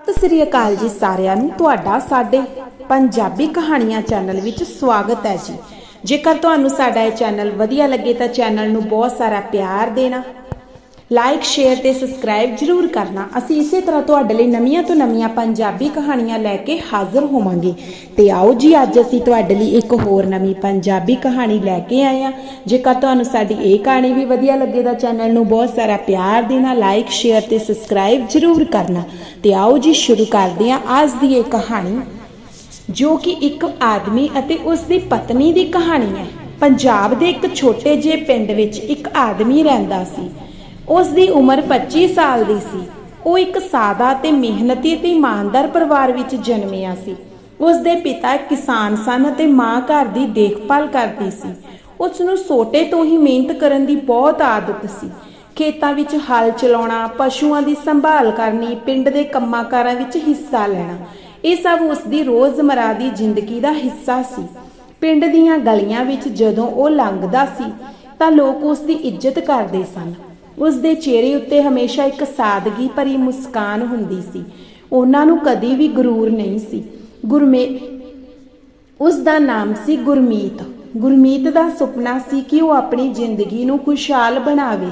ਸਤਿ ਸ੍ਰੀ ਅਕਾਲ ਜੀ ਸਾਰਿਆਂ ਨੂੰ। ਤੁਹਾਡਾ ਸਾਡੇ ਪੰਜਾਬੀ ਕਹਾਣੀਆਂ ਚੈਨਲ ਵਿੱਚ ਸਵਾਗਤ ਹੈ ਜੀ। ਜੇਕਰ ਤੁਹਾਨੂੰ ਸਾਡਾ ਇਹ ਚੈਨਲ ਵਧੀਆ ਲੱਗੇ ਤਾਂ ਚੈਨਲ ਨੂੰ ਬਹੁਤ ਸਾਰਾ ਪਿਆਰ ਦੇਣਾ ਲਾਈਕ ਸ਼ੇਅਰ ਤੇ ਸਬਸਕ੍ਰਾਈਬ ਜਰੂਰ ਕਰਨਾ। ਅਸੀਂ ਇਸੇ ਤਰ੍ਹਾਂ ਤੁਹਾਡੇ ਲਈ ਨਵੀਆਂ ਤੋਂ ਨਵੀਆਂ ਪੰਜਾਬੀ ਕਹਾਣੀਆਂ ਲੈ ਕੇ ਹਾਜ਼ਰ ਹੋਵਾਂਗੇ। ਤੇ ਆਓ ਜੀ, ਅੱਜ ਅਸੀਂ ਤੁਹਾਡੇ ਲਈ ਇੱਕ ਹੋਰ ਨਵੀਂ ਪੰਜਾਬੀ ਕਹਾਣੀ ਲੈ ਕੇ ਆਏ ਹਾਂ। ਜੇਕਰ ਤੁਹਾਨੂੰ ਸਾਡੀ ਇਹ ਕਹਾਣੀ ਵੀ ਵਧੀਆ ਲੱਗੇ ਤਾਂ ਚੈਨਲ ਨੂੰ ਬਹੁਤ ਸਾਰਾ ਪਿਆਰ ਦੇਣਾ ਲਾਈਕ ਸ਼ੇਅਰ ਤੇ ਸਬਸਕ੍ਰਾਈਬ ਜਰੂਰ ਕਰਨਾ। ਤੇ ਆਓ ਜੀ, ਸ਼ੁਰੂ ਕਰਦੇ ਹਾਂ ਅੱਜ ਦੀ ਇਹ ਕਹਾਣੀ, ਜੋ ਕਿ ਇੱਕ ਆਦਮੀ ਅਤੇ ਉਸ ਦੀ ਪਤਨੀ ਦੀ ਕਹਾਣੀ ਹੈ। ਪੰਜਾਬ ਦੇ ਇੱਕ ਛੋਟੇ ਜਿਹੇ ਪਿੰਡ ਵਿੱਚ ਇੱਕ ਆਦਮੀ ਰਹਿੰਦਾ ਸੀ। ਉਸ ਦੀ ਉਮਰ 25 ਸਾਲ ਦੀ ਸੀ। ਉਹ ਇੱਕ ਸਾਦਾ ਤੇ ਮਿਹਨਤੀ ਤੇ ਇਮਾਨਦਾਰ ਪਰਿਵਾਰ ਵਿੱਚ ਜਨਮਿਆ ਸੀ। ਉਸ ਦੇ ਪਿਤਾ ਕਿਸਾਨ ਸਨ ਅਤੇ ਮਾਂ ਘਰ ਦੀ ਦੇਖਭਾਲ ਕਰਦੀ ਸੀ। ਉਸ ਨੂੰ ਛੋਟੇ ਤੋਂ ਹੀ ਮਿਹਨਤ ਕਰਨ ਦੀ ਬਹੁਤ ਆਦਤ ਸੀ। ਖੇਤਾਂ ਵਿੱਚ ਹਲ ਚਲਾਉਣਾ, ਪਸ਼ੂਆਂ ਦੀ ਸੰਭਾਲ ਕਰਨੀ, ਪਿੰਡ ਦੇ ਕੰਮਾਂਕਾਰਾਂ ਵਿੱਚ ਹਿੱਸਾ ਲੈਣਾ, ਇਹ ਸਭ ਉਸ ਦੀ ਰੋਜ਼ਮਰਾ ਦੀ ਜ਼ਿੰਦਗੀ ਦਾ ਹਿੱਸਾ ਸੀ। ਪਿੰਡ ਦੀਆਂ ਗਲੀਆਂ ਵਿੱਚ ਜਦੋਂ ਉਹ ਲੰਘਦਾ ਸੀ, ਤਾਂ ਲੋਕ ਉਸ ਦੀ ਇੱਜ਼ਤ ਕਰਦੇ ਸਨ। ਉਸ ਦੇ ਚਿਹਰੇ ਉੱਤੇ ਹਮੇਸ਼ਾ ਇੱਕ ਸਾਦਗੀ ਭਰੀ ਮੁਸਕਾਨ ਹੁੰਦੀ ਸੀ। ਉਹਨਾਂ ਨੂੰ ਕਦੀ ਵੀ ਗਰੂਰ ਨਹੀਂ ਸੀ। ਗੁਰਮੇ ਉਸ ਦਾ ਨਾਮ ਸੀ ਗੁਰਮੀਤ। ਗੁਰਮੀਤ ਦਾ ਸੁਪਨਾ ਸੀ ਕਿ ਉਹ ਆਪਣੀ ਜ਼ਿੰਦਗੀ ਨੂੰ ਖੁਸ਼ਹਾਲ ਬਣਾਵੇ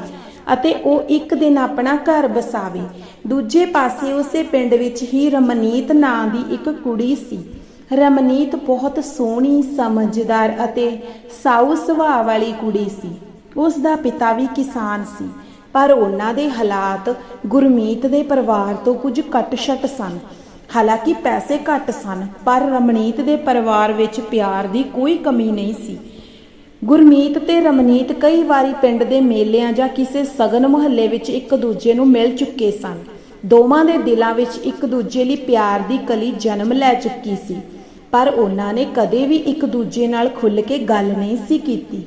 ਅਤੇ ਉਹ ਇੱਕ ਦਿਨ ਆਪਣਾ ਘਰ ਵਸਾਵੇ। ਦੂਜੇ ਪਾਸੇ ਉਸੇ ਪਿੰਡ ਵਿੱਚ ਹੀ ਰਮਨੀਤ ਨਾਂ ਦੀ ਇੱਕ ਕੁੜੀ ਸੀ। ਰਮਨੀਤ ਬਹੁਤ ਸੋਹਣੀ, ਸਮਝਦਾਰ ਅਤੇ ਸਾਊ ਸੁਭਾਅ ਵਾਲੀ ਕੁੜੀ ਸੀ। ਉਸ ਦਾ ਪਿਤਾ ਵੀ ਕਿਸਾਨ ਸੀ। ਪਰ ਉਹਨਾਂ ਦੇ ਹਾਲਾਤ ਗੁਰਮੀਤ ਦੇ ਪਰਿਵਾਰ ਤੋਂ ਕੁਝ ਘੱਟ-ਛੱਟ ਸਨ। ਹਾਲਾਂਕਿ ਪੈਸੇ ਘੱਟ ਸਨ, ਪਰ ਰਮਨੀਤ ਦੇ ਪਰਿਵਾਰ ਵਿੱਚ ਪਿਆਰ ਦੀ ਕੋਈ ਕਮੀ ਨਹੀਂ ਸੀ। ਗੁਰਮੀਤ ਤੇ ਰਮਨੀਤ ਕਈ ਵਾਰੀ ਪਿੰਡ ਦੇ ਮੇਲਿਆਂ ਜਾਂ ਕਿਸੇ ਸਗਨ ਮੁਹੱਲੇ ਵਿੱਚ ਇੱਕ ਦੂਜੇ ਨੂੰ ਮਿਲ ਚੁੱਕੇ ਸਨ। ਦੋਵਾਂ ਦੇ ਦਿਲਾਂ ਵਿੱਚ ਇੱਕ ਦੂਜੇ ਲਈ ਪਿਆਰ ਦੀ ਕਲੀ ਜਨਮ ਲੈ ਚੁੱਕੀ ਸੀ, ਪਰ ਉਹਨਾਂ ਨੇ ਕਦੇ ਵੀ ਇੱਕ ਦੂਜੇ ਨਾਲ ਖੁੱਲ੍ਹ ਕੇ ਗੱਲ ਨਹੀਂ ਸੀ ਕੀਤੀ।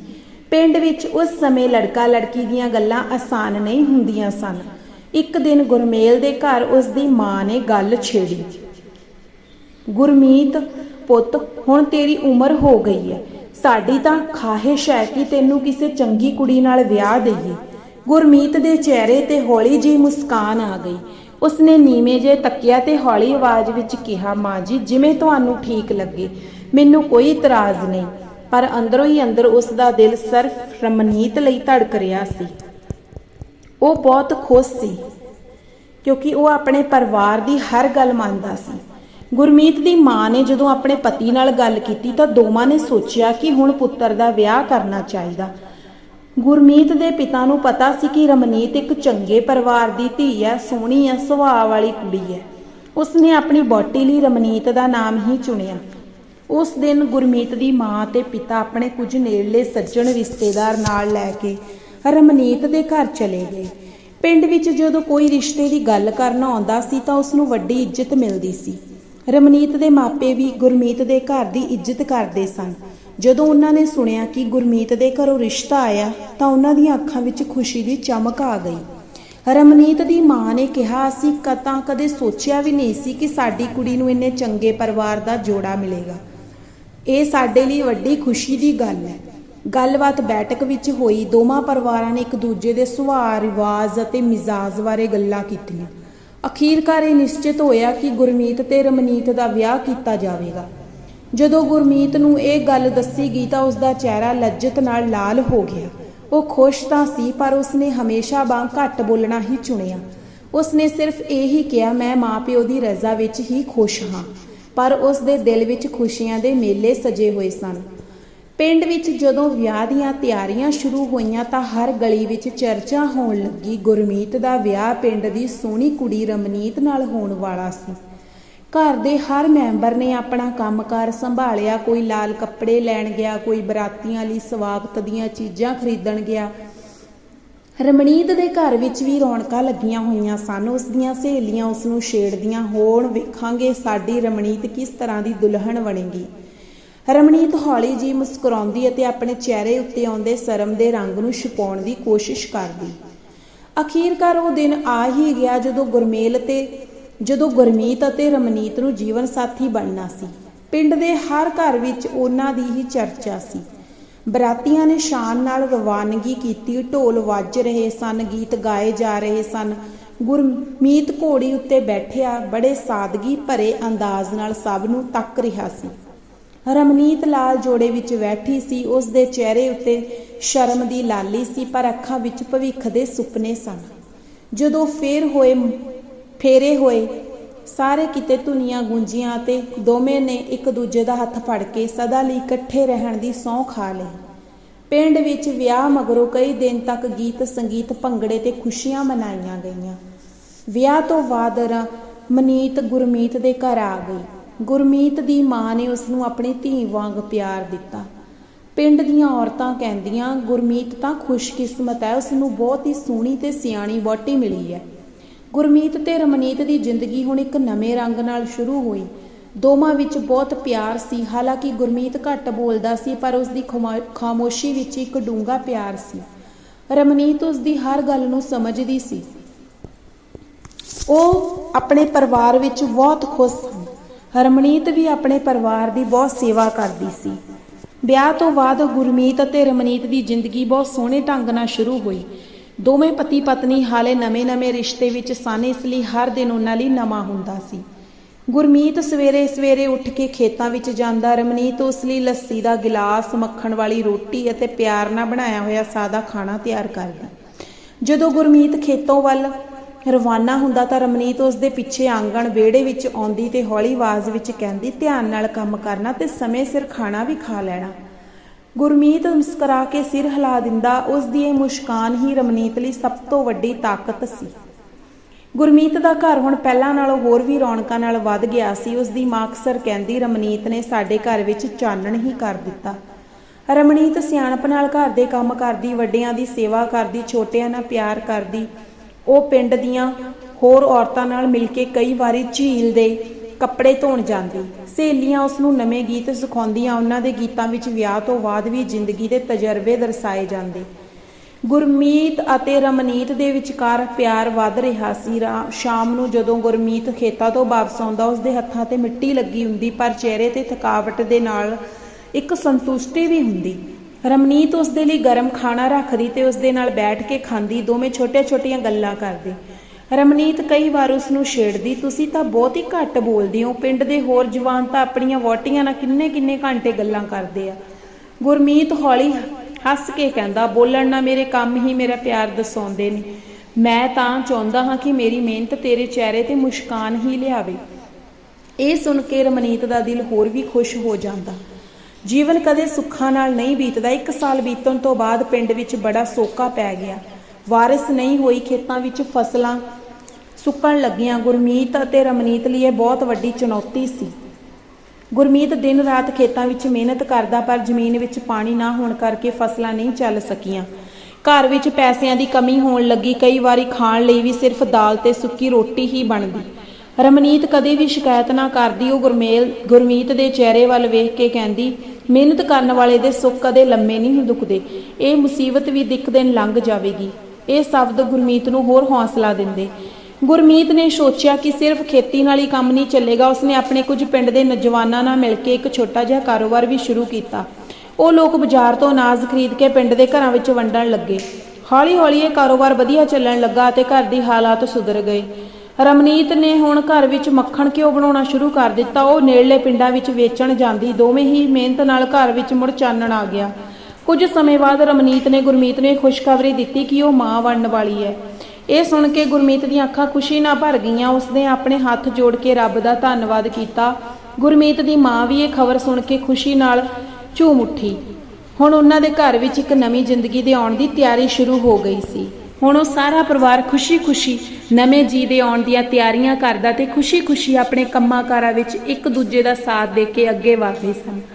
ਪਿੰਡ ਵਿੱਚ ਉਸ ਸਮੇਂ ਲੜਕਾ ਲੜਕੀ ਦੀਆਂ ਗੱਲਾਂ ਆਸਾਨ ਨਹੀਂ ਹੁੰਦੀਆਂ ਸਨ। ਇੱਕ ਦਿਨ ਗੁਰਮੇਲ ਦੇ ਘਰ ਉਸ ਦੀ ਮਾਂ ਨੇ ਗੱਲ ਛੇੜੀ। ਗੁਰਮੀਤ, ਪੁੱਤ, ਹੁਣ ਤੇਰੀ ਉਮਰ ਹੋ ਗਈ ਹੈ ਸਾਡੀ ਤਾਂ ਖਾਹਿਸ਼ ਹੈ ਕਿ ਤੈਨੂੰ ਕਿਸੇ ਚੰਗੀ ਕੁੜੀ ਨਾਲ ਵਿਆਹ ਦੇਈਏ ਗੁਰਮੀਤ ਦੇ ਚਿਹਰੇ ਤੇ ਹੌਲੀ ਜਿਹੀ ਮੁਸਕਾਨ ਆ ਗਈ। ਉਸਨੇ ਨੀਵੇਂ ਜੇ ਤੱਕਿਆ ਤੇ ਹੌਲੀ ਆਵਾਜ਼ ਵਿੱਚ ਕਿਹਾ, ਮਾਂ ਜੀ, ਜਿਵੇਂ ਤੁਹਾਨੂੰ ਠੀਕ ਲੱਗੇ, ਮੈਨੂੰ ਕੋਈ ਇਤਰਾਜ਼ ਨਹੀਂ। ਪਰ ਅੰਦਰੋਂ ਹੀ ਅੰਦਰ ਉਸ ਦਾ ਦਿਲ ਸਿਰਫ ਰਮਨੀਤ ਲਈ ਧੜਕ ਰਿਹਾ ਸੀ। ਉਹ ਬਹੁਤ ਖੁਸ਼ ਸੀ, ਕਿਉਂਕਿ ਉਹ ਆਪਣੇ ਪਰਿਵਾਰ ਦੀ ਹਰ ਗੱਲ ਮੰਨਦਾ ਸੀ। ਗੁਰਮੀਤ ਦੀ ਮਾਂ ਨੇ ਜਦੋਂ ਆਪਣੇ ਪਤੀ ਨਾਲ ਗੱਲ ਕੀਤੀ ਤਾਂ ਦੋਵਾਂ ਨੇ ਸੋਚਿਆ ਕਿ ਹੁਣ ਪੁੱਤਰ ਦਾ ਵਿਆਹ ਕਰਨਾ ਚਾਹੀਦਾ। ਗੁਰਮੀਤ ਦੇ ਪਿਤਾ ਨੂੰ ਪਤਾ ਸੀ ਕਿ ਰਮਨੀਤ ਇੱਕ ਚੰਗੇ ਪਰਿਵਾਰ ਦੀ ਧੀ ਹੈ, ਸੋਹਣੀ ਹੈ, ਸੁਭਾਅ ਵਾਲੀ ਕੁੜੀ ਹੈ। ਉਸਨੇ ਆਪਣੀ ਬੋਟੀ ਲਈ ਰਮਨੀਤ ਦਾ ਨਾਮ ਹੀ ਚੁਣਿਆ। ਉਸ ਦਿਨ ਗੁਰਮੀਤ ਦੀ ਮਾਂ ਤੇ ਪਿਤਾ ਆਪਣੇ ਕੁਝ ਨੇੜਲੇ ਸੱਜਣ ਰਿਸ਼ਤੇਦਾਰ ਨਾਲ ਲੈ ਕੇ ਰਮਨੀਤ ਦੇ ਘਰ ਚਲੇ ਗਏ। ਪਿੰਡ ਵਿੱਚ ਜਦੋਂ ਕੋਈ ਰਿਸ਼ਤੇ ਦੀ ਗੱਲ ਕਰਨ ਆਉਂਦਾ ਸੀ ਤਾਂ ਉਸ ਨੂੰ ਵੱਡੀ ਇੱਜ਼ਤ ਮਿਲਦੀ ਸੀ। ਰਮਨੀਤ ਦੇ ਮਾਪੇ ਵੀ ਗੁਰਮੀਤ ਦੇ ਘਰ ਦੀ ਇੱਜ਼ਤ ਕਰਦੇ ਸਨ। ਜਦੋਂ ਉਹਨਾਂ ਨੇ ਸੁਣਿਆ ਕਿ ਗੁਰਮੀਤ ਦੇ ਘਰੋਂ ਰਿਸ਼ਤਾ ਆਇਆ ਤਾਂ ਉਹਨਾਂ ਦੀਆਂ ਅੱਖਾਂ ਵਿੱਚ ਖੁਸ਼ੀ ਦੀ ਚਮਕ ਆ ਗਈ। ਰਮਨੀਤ ਦੀ ਮਾਂ ਨੇ ਕਿਹਾ, ਅਸੀਂ ਕਤਾਂ ਕਦੇ ਸੋਚਿਆ ਵੀ ਨਹੀਂ ਸੀ ਕਿ ਸਾਡੀ ਕੁੜੀ ਨੂੰ ਇੰਨੇ ਚੰਗੇ ਪਰਿਵਾਰ ਦਾ ਜੋੜਾ ਮਿਲੇਗਾ। ਇਹ ਸਾਡੇ ਲਈ ਵੱਡੀ ਖੁਸ਼ੀ ਦੀ ਗੱਲ ਹੈ। ਗੱਲਬਾਤ ਬੈਠਕ ਵਿੱਚ ਹੋਈ, ਦੋਵਾਂ ਪਰਿਵਾਰਾਂ ਨੇ ਇੱਕ ਦੂਜੇ ਦੇ ਸੁਭਾਅ, ਰਿਵਾਜ ਅਤੇ ਮਿਜ਼ਾਜ ਬਾਰੇ ਗੱਲਾਂ ਕੀਤੀਆਂ। ਅਖੀਰਕਾਰ ਇਹ ਨਿਸ਼ਚਿਤ ਹੋਇਆ ਕਿ ਗੁਰਮੀਤ ਤੇ ਰਮਨੀਤ ਦਾ ਵਿਆਹ ਕੀਤਾ ਜਾਵੇਗਾ। ਜਦੋਂ ਗੁਰਮੀਤ ਨੂੰ ਇਹ ਗੱਲ ਦੱਸੀ ਗਈ ਤਾਂ ਉਸ ਦਾ ਚਿਹਰਾ ਲੱਜਤ ਨਾਲ ਲਾਲ ਹੋ ਗਿਆ। ਉਹ ਖੁਸ਼ ਤਾਂ ਸੀ, ਪਰ ਉਸਨੇ ਹਮੇਸ਼ਾ ਵਾਂਗ ਘੱਟ ਬੋਲਣਾ ਹੀ ਚੁਣਿਆ। ਉਸਨੇ ਸਿਰਫ ਇਹ ਹੀ ਕਿਹਾ, ਮੈਂ ਮਾਪਿਓ ਦੀ ਰਜ਼ਾ ਵਿੱਚ ਹੀ ਖੁਸ਼ ਹਾਂ। ਪਰ ਉਸ ਦੇ ਦਿਲ ਵਿੱਚ ਖੁਸ਼ੀਆਂ ਦੇ ਮੇਲੇ ਸਜੇ ਹੋਏ ਸਨ। ਪਿੰਡ ਵਿੱਚ ਜਦੋਂ ਵਿਆਹ ਦੀਆਂ ਤਿਆਰੀਆਂ ਸ਼ੁਰੂ ਹੋਈਆਂ ਤਾਂ ਹਰ ਗਲੀ ਵਿੱਚ ਚਰਚਾ ਹੋਣ ਲੱਗੀ। ਗੁਰਮੀਤ ਦਾ ਵਿਆਹ ਪਿੰਡ ਦੀ ਸੋਹਣੀ ਕੁੜੀ ਰਮਨੀਤ ਨਾਲ ਹੋਣ ਵਾਲਾ ਸੀ। ਘਰ ਦੇ ਹਰ ਮੈਂਬਰ ਨੇ ਆਪਣਾ ਕੰਮਕਾਰ ਸੰਭਾਲਿਆ। ਕੋਈ ਲਾਲ ਕੱਪੜੇ ਲੈਣ ਗਿਆ, ਕੋਈ ਬਰਾਤੀਆਂ ਲਈ ਸਵਾਗਤ ਦੀਆਂ ਚੀਜ਼ਾਂ ਖਰੀਦਣ ਗਿਆ। ਰਮਣੀਤ ਦੇ ਘਰ ਵਿੱਚ ਵੀ ਰੌਣਕਾਂ ਲੱਗੀਆਂ ਹੋਈਆਂ ਸਨ। ਉਸ ਦੀਆਂ ਸਹੇਲੀਆਂ ਉਸ ਨੂੰ ਛੇੜਦੀਆਂ ਹੋਣ ਵੇਖਾਂਗੇ ਸਾਡੀ ਰਮਣੀਤ ਕਿਸ ਤਰ੍ਹਾਂ ਦੀ ਦੁਲਹਨ ਬਣੇਗੀ। ਰਮਣੀਤ ਹੌਲੀ ਜੀ ਮੁਸਕਰਾਉਂਦੀ ਅਤੇ ਆਪਣੇ ਚਿਹਰੇ ਉੱਤੇ ਆਉਂਦੇ ਸ਼ਰਮ ਦੇ ਰੰਗ ਨੂੰ ਛੁਪਾਉਣ ਦੀ ਕੋਸ਼ਿਸ਼ ਕਰਦੀ। ਅਖੀਰਕਾਰ ਉਹ ਦਿਨ ਆ ਹੀ ਗਿਆ ਜਦੋਂ ਗੁਰਮੇਲ ਤੇ, ਜਦੋਂ ਗੁਰਮੀਤ ਅਤੇ ਰਮਨੀਤ ਨੂੰ ਜੀਵਨ ਸਾਥੀ ਬਣਨਾ ਸੀ। ਪਿੰਡ ਦੇ ਹਰ ਘਰ ਵਿੱਚ ਉਹਨਾਂ ਦੀ ਹੀ ਚਰਚਾ ਸੀ। ਬਰਾਤੀਆਂ ਨੇ ਸ਼ਾਨ ਨਾਲ ਰਵਾਨਗੀ ਕੀਤੀ, ਢੋਲ ਵੱਜ ਰਹੇ ਸਨ, ਗੀਤ ਗਾਏ ਜਾ ਰਹੇ ਸਨ। ਗੁਰਮੀਤ ਘੋੜੀ ਉੱਤੇ ਬੈਠਿਆ, ਬੜੇ ਸਾਦਗੀ ਭਰੇ ਅੰਦਾਜ਼ ਨਾਲ ਸਭ ਨੂੰ ਤੱਕ ਰਿਹਾ ਸੀ। ਰਮਨੀਤ ਲਾਲ ਜੋੜੇ ਵਿੱਚ ਬੈਠੀ ਸੀ ਉਸ ਦੇ ਚਿਹਰੇ ਉੱਤੇ ਸ਼ਰਮ ਦੀ ਲਾਲੀ ਸੀ, ਪਰ ਅੱਖਾਂ ਵਿੱਚ ਭਵਿੱਖ ਦੇ ਸੁਪਨੇ ਸਨ। ਜਦੋਂ ਫੇਰ ਹੋਏ, ਫੇਰੇ ਹੋਏ ਸਾਰੇ ਕਿਤੇ ਧੁਨੀਆਂ ਗੂੰਜੀਆਂ ਤੇ ਦੋਵੇਂ ਨੇ ਇੱਕ ਦੂਜੇ ਦਾ ਹੱਥ ਫੜ ਕੇ ਸਦਾ ਲਈ ਇਕੱਠੇ ਰਹਿਣ ਦੀ ਸਹੁੰ ਖਾ ਲਈ। ਪਿੰਡ ਵਿੱਚ ਵਿਆਹ ਮਗਰੋਂ ਕਈ ਦਿਨ ਤੱਕ ਗੀਤ ਸੰਗੀਤ ਭੰਗੜੇ ਤੇ ਖੁਸ਼ੀਆਂ ਮਨਾਈਆਂ ਗਈਆਂ। ਵਿਆਹ ਤੋਂ ਬਾਅਦ ਮਨੀਤ ਗੁਰਮੀਤ ਦੇ ਘਰ ਆ ਗਈ। ਗੁਰਮੀਤ ਦੀ ਮਾਂ ਨੇ ਉਸ ਨੂੰ ਆਪਣੀ ਧੀ ਵਾਂਗ ਪਿਆਰ ਦਿੱਤਾ। ਪਿੰਡ ਦੀਆਂ ਔਰਤਾਂ ਕਹਿੰਦੀਆਂ, ਗੁਰਮੀਤ ਤਾਂ ਖੁਸ਼ਕਿਸਮਤ ਹੈ ਉਸ ਨੂੰ ਬਹੁਤ ਹੀ ਸੋਹਣੀ ਤੇ ਸਿਆਣੀ ਵਹੁਟੀ ਮਿਲੀ ਹੈ। ਗੁਰਮੀਤ ਤੇ ਰਮਨੀਤ ਦੀ ਜ਼ਿੰਦਗੀ ਹੁਣ ਇੱਕ ਨਵੇਂ ਰੰਗ ਨਾਲ ਸ਼ੁਰੂ ਹੋਈ। ਦੋਵਾਂ ਵਿੱਚ ਬਹੁਤ ਪਿਆਰ ਸੀ। ਹਾਲਾਂਕਿ ਗੁਰਮੀਤ ਘੱਟ ਬੋਲਦਾ ਸੀ, ਪਰ ਉਸ ਦੀ ਖਾਮੋਸ਼ੀ ਵਿੱਚ ਇੱਕ ਡੂੰਘਾ ਪਿਆਰ ਸੀ। ਰਮਨੀਤ ਉਸ ਦੀ ਹਰ ਗੱਲ ਨੂੰ ਸਮਝਦੀ ਸੀ। ਉਹ ਆਪਣੇ ਪਰਿਵਾਰ ਵਿੱਚ ਬਹੁਤ ਖੁਸ਼ ਸੀ। ਰਮਨੀਤ ਵੀ ਆਪਣੇ ਪਰਿਵਾਰ ਦੀ ਬਹੁਤ ਸੇਵਾ ਕਰਦੀ ਸੀ। ਵਿਆਹ ਤੋਂ ਬਾਅਦ ਗੁਰਮੀਤ ਅਤੇ ਰਮਨੀਤ ਦੀ ਜ਼ਿੰਦਗੀ ਬਹੁਤ ਸੋਹਣੇ ਢੰਗ ਨਾਲ ਸ਼ੁਰੂ ਹੋਈ। ਦੋਵੇਂ ਪਤੀ ਪਤਨੀ ਹਾਲੇ ਨਵੇਂ-ਨਵੇਂ ਰਿਸ਼ਤੇ ਵਿੱਚ ਸਨ, ਇਸ ਲਈ ਹਰ ਦਿਨ ਉਹਨਾਂ ਲਈ ਨਵਾਂ ਹੁੰਦਾ ਸੀ। ਗੁਰਮੀਤ ਸਵੇਰੇ ਸਵੇਰੇ ਉੱਠ ਕੇ ਖੇਤਾਂ ਵਿੱਚ ਜਾਂਦਾ, ਰਮਨੀਤ ਉਸ ਲਈ ਲੱਸੀ ਦਾ ਗਿਲਾਸ, ਮੱਖਣ ਵਾਲੀ ਰੋਟੀ ਅਤੇ ਪਿਆਰ ਨਾਲ ਬਣਾਇਆ ਹੋਇਆ ਸਾਦਾ ਖਾਣਾ ਤਿਆਰ ਕਰਦਾ। ਜਦੋਂ ਗੁਰਮੀਤ ਖੇਤੋਂ ਵੱਲ ਰਵਾਨਾ ਹੁੰਦਾ ਤਾਂ ਰਮਨੀਤ ਉਸ ਦੇ ਪਿੱਛੇ ਆਂਗਣ ਵਿਹੜੇ ਵਿੱਚ ਆਉਂਦੀ ਤੇ ਹੌਲੀ ਆਵਾਜ਼ ਵਿੱਚ ਕਹਿੰਦੀ, ਧਿਆਨ ਨਾਲ ਕੰਮ ਕਰਨਾ ਤੇ ਸਮੇਂ ਸਿਰ ਖਾਣਾ ਵੀ ਖਾ ਲੈਣਾ। ਗੁਰਮੀਤ ਮੁਸਕਰਾ ਕੇ ਸਿਰ ਹਿਲਾ ਦਿੰਦਾ ਉਸ ਦੀ ਇਹ ਮੁਸਕਾਨ ਹੀ ਰਮਨੀਤ ਲਈ ਸਭ ਤੋਂ ਵੱਡੀ ਤਾਕਤ ਸੀ। ਗੁਰਮੀਤ ਦਾ ਘਰ ਹੁਣ ਪਹਿਲਾਂ ਨਾਲੋਂ ਹੋਰ ਵੀ ਰੌਣਕਾਂ ਨਾਲ ਵੱਧ ਗਿਆ ਸੀ। ਉਸ ਦੀ ਮਾਂ ਅਕਸਰ ਕਹਿੰਦੀ, ਰਮਨੀਤ ਨੇ ਸਾਡੇ ਘਰ ਵਿੱਚ ਚਾਨਣ ਹੀ ਕਰ ਦਿੱਤਾ। ਰਮਨੀਤ ਸਿਆਣਪ ਨਾਲ ਘਰ ਦੇ ਕੰਮ ਕਰਦੀ, ਵੱਡਿਆਂ ਦੀ ਸੇਵਾ ਕਰਦੀ, ਛੋਟਿਆਂ ਨਾਲ ਪਿਆਰ ਕਰਦੀ। ਉਹ ਪਿੰਡ ਦੀਆਂ ਹੋਰ ਔਰਤਾਂ ਨਾਲ ਮਿਲ ਕੇ ਕਈ ਵਾਰੀ ਝੀਲ ਦੇ ਕੱਪੜੇ ਧੋਣ ਜਾਂਦੀ। ਸਹੇਲੀਆਂ ਉਸ ਨੂੰ ਨਵੇਂ ਗੀਤ ਸਿਖਾਉਂਦੀਆਂ, ਉਹਨਾਂ ਦੇ ਗੀਤਾਂ ਵਿੱਚ ਵਿਆਹ ਤੋਂ ਬਾਅਦ ਵੀ ਜ਼ਿੰਦਗੀ ਦੇ ਤਜਰਬੇ ਦਰਸਾਏ ਜਾਂਦੇ। ਗੁਰਮੀਤ ਅਤੇ ਰਮਨੀਤ ਦੇ ਵਿਚਕਾਰ ਪਿਆਰ ਵੱਧ ਰਿਹਾ ਸੀ। ਰਾ- ਸ਼ਾਮ ਨੂੰ ਜਦੋਂ ਗੁਰਮੀਤ ਖੇਤਾਂ ਤੋਂ ਵਾਪਸ ਆਉਂਦਾ ਉਸ ਦੇ ਹੱਥਾਂ ਤੇ ਮਿੱਟੀ ਲੱਗੀ ਹੁੰਦੀ, ਪਰ ਚਿਹਰੇ ਤੇ ਥਕਾਵਟ ਦੇ ਨਾਲ ਇੱਕ ਸੰਤੁਸ਼ਟੀ ਵੀ ਹੁੰਦੀ। ਰਮਨੀਤ ਉਸ ਦੇ ਲਈ ਗਰਮ ਖਾਣਾ ਰੱਖਦੀ ਤੇ ਉਸ ਦੇ ਨਾਲ ਬੈਠ ਕੇ ਖਾਂਦੀ, ਦੋਵੇਂ ਛੋਟੀਆਂ-ਛੋਟੀਆਂ ਗੱਲਾਂ ਕਰਦੇ। ਰਮਨੀਤ ਕਈ ਵਾਰ ਉਸ ਨੂੰ ਛੇੜਦੀ, ਤੁਸੀਂ ਤਾਂ ਬਹੁਤ ਹੀ ਘੱਟ ਬੋਲਦੇ ਹੋ। ਪਿੰਡ ਦੇ ਹੋਰ ਜਵਾਨ ਤਾਂ ਆਪਣੀਆਂ ਵਹੁਟੀਆਂ ਨਾਲ ਕਿੰਨੇ-ਕਿੰਨੇ ਘੰਟੇ ਗੱਲਾਂ ਕਰਦੇ ਆ। ਗੁਰਮੀਤ ਹੌਲੀ ਹੱਸ ਕੇ ਕਹਿੰਦਾ, ਬੋਲਣ ਨਾਲ ਮੇਰੇ ਕੰਮ ਹੀ ਮੇਰਾ ਪਿਆਰ ਦਸਾਉਂਦੇ ਨੇ। ਮੈਂ ਤਾਂ ਚਾਹੁੰਦਾ ਹਾਂ ਕਿ ਮੇਰੀ ਮਿਹਨਤ ਤੇਰੇ ਚਿਹਰੇ ਤੇ ਮੁਸਕਾਨ ਹੀ ਲਿਆਵੇ। ਇਹ ਸੁਣ ਕੇ ਰਮਨੀਤ ਦਾ ਦਿਲ ਹੋਰ ਵੀ ਖੁਸ਼ ਹੋ ਜਾਂਦਾ। ਜੀਵਨ ਕਦੇ ਸੁੱਖਾਂ ਨਾਲ ਨਹੀਂ ਬੀਤਦਾ। ਇੱਕ ਸਾਲ ਬੀਤਣ ਤੋਂ ਬਾਅਦ ਪਿੰਡ ਵਿੱਚ ਬੜਾ ਸੋਕਾ ਪੈ ਗਿਆ। ਵਾਰਿਸ ਨਹੀਂ ਹੋਈ ਖੇਤਾਂ ਵਿੱਚ ਫਸਲਾਂ। ਸੁੱਕਣ ਲੱਗੀਆਂ। ਗੁਰਮੀਤ ਅਤੇ ਰਮਨੀਤ ਲਈ ਇਹ ਬਹੁਤ ਵੱਡੀ ਚੁਣੌਤੀ ਸੀ। ਗੁਰਮੀਤ ਦਿਨ ਰਾਤ ਖੇਤਾਂ ਵਿੱਚ ਮਿਹਨਤ ਕਰਦਾ, ਪਰ ਜ਼ਮੀਨ ਵਿੱਚ ਪਾਣੀ ਨਾ ਹੋਣ ਕਰਕੇ ਫਸਲਾਂ ਨਹੀਂ ਚੱਲ ਸਕੀਆਂ। ਘਰ ਵਿੱਚ ਪੈਸਿਆਂ ਦੀ ਕਮੀ ਹੋਣ ਲੱਗੀ। ਕਈ ਵਾਰੀ ਖਾਣ ਲਈ ਵੀ ਸਿਰਫ ਦਾਲ ਤੇ ਸੁੱਕੀ ਰੋਟੀ ਹੀ ਬਣਦੀ। ਰਮਨੀਤ ਕਦੇ ਵੀ ਸ਼ਿਕਾਇਤ ਨਾ ਕਰਦੀ। ਉਹ ਗੁਰਮੇਲ, ਗੁਰਮੀਤ ਦੇ ਚਿਹਰੇ ਵੱਲ ਵੇਖ ਕੇ ਕਹਿੰਦੀ, ਮਿਹਨਤ ਕਰਨ ਵਾਲੇ ਦੇ ਸੁੱਖ ਕਦੇ ਲੰਮੇ ਨਹੀਂ ਦੁਖਦੇ। ਇਹ ਮੁਸੀਬਤ ਵੀ ਦਿਕ ਦਿਨ ਲੰਘ ਜਾਵੇਗੀ। ਇਹ ਸ਼ਬਦ ਗੁਰਮੀਤ ਨੂੰ ਹੋਰ ਹੌਸਲਾ ਦਿੰਦੇ। ਗੁਰਮੀਤ ਨੇ ਸੋਚਿਆ ਕਿ ਸਿਰਫ ਖੇਤੀ ਨਾਲ ਹੀ ਕੰਮ ਨਹੀਂ ਚੱਲੇਗਾ। ਉਸਨੇ ਆਪਣੇ ਕੁਝ ਪਿੰਡ ਦੇ ਨੌਜਵਾਨਾਂ ਨਾਲ ਮਿਲ ਕੇ ਇੱਕ ਛੋਟਾ ਜਿਹਾ ਕਾਰੋਬਾਰ ਵੀ ਸ਼ੁਰੂ ਕੀਤਾ। ਉਹ ਲੋਕ ਬਾਜ਼ਾਰ ਤੋਂ ਅਨਾਜ ਖਰੀਦ ਕੇ ਪਿੰਡ ਦੇ ਘਰਾਂ ਵਿੱਚ ਵੰਡਣ ਲੱਗੇ। ਹੌਲੀ-ਹੌਲੀ ਇਹ ਕਾਰੋਬਾਰ ਵਧੀਆ ਚੱਲਣ ਲੱਗਾ ਅਤੇ ਘਰ ਦੀ ਹਾਲਾਤ ਸੁਧਰ ਗਏ। ਰਮਨੀਤ ਨੇ ਹੁਣ ਘਰ ਵਿੱਚ ਮੱਖਣ ਘਿਓ ਬਣਾਉਣਾ ਸ਼ੁਰੂ ਕਰ ਦਿੱਤਾ। ਉਹ ਨੇੜਲੇ ਪਿੰਡਾਂ ਵਿੱਚ ਵੇਚਣ ਜਾਂਦੀ ਦੋਵੇਂ ਹੀ ਮਿਹਨਤ ਨਾਲ ਘਰ ਵਿੱਚ ਮੁੜ ਚਾਨਣ ਆ ਗਿਆ। ਕੁਝ ਸਮੇਂ ਬਾਅਦ ਰਮਨੀਤ ਨੇ ਗੁਰਮੀਤ ਨੂੰ ਇਹ ਖੁਸ਼ਖਬਰੀ ਦਿੱਤੀ ਕਿ ਉਹ ਮਾਂ ਬਣਨ ਵਾਲੀ ਹੈ। ਇਹ ਸੁਣ ਕੇ ਗੁਰਮੀਤ ਦੀਆਂ ਅੱਖਾਂ ਖੁਸ਼ੀ ਨਾਲ ਭਰ ਗਈਆਂ। ਉਸਨੇ ਆਪਣੇ ਹੱਥ ਜੋੜ ਕੇ ਰੱਬ ਦਾ ਧੰਨਵਾਦ ਕੀਤਾ। ਗੁਰਮੀਤ ਦੀ ਮਾਂ ਵੀ ਇਹ ਖਬਰ ਸੁਣ ਕੇ ਖੁਸ਼ੀ ਨਾਲ ਝੂਮ ਉੱਠੀ। ਹੁਣ ਉਹਨਾਂ ਦੇ ਘਰ ਵਿੱਚ ਇੱਕ ਨਵੀਂ ਜ਼ਿੰਦਗੀ ਦੇ ਆਉਣ ਦੀ ਤਿਆਰੀ ਸ਼ੁਰੂ ਹੋ ਗਈ ਸੀ। ਹੁਣ ਉਹ ਸਾਰਾ ਪਰਿਵਾਰ ਖੁਸ਼ੀ-ਖੁਸ਼ੀ ਨਵੇਂ ਜੀ ਦੇ ਆਉਣ ਦੀਆਂ ਤਿਆਰੀਆਂ ਕਰਦਾ ਤੇ ਖੁਸ਼ੀ-ਖੁਸ਼ੀ ਆਪਣੇ ਕੰਮਾਂ-ਕਾਰਾਂ ਵਿੱਚ ਇੱਕ ਦੂਜੇ ਦਾ ਸਾਥ ਦੇ ਕੇ ਅੱਗੇ ਵਧਦੇ ਸਨ।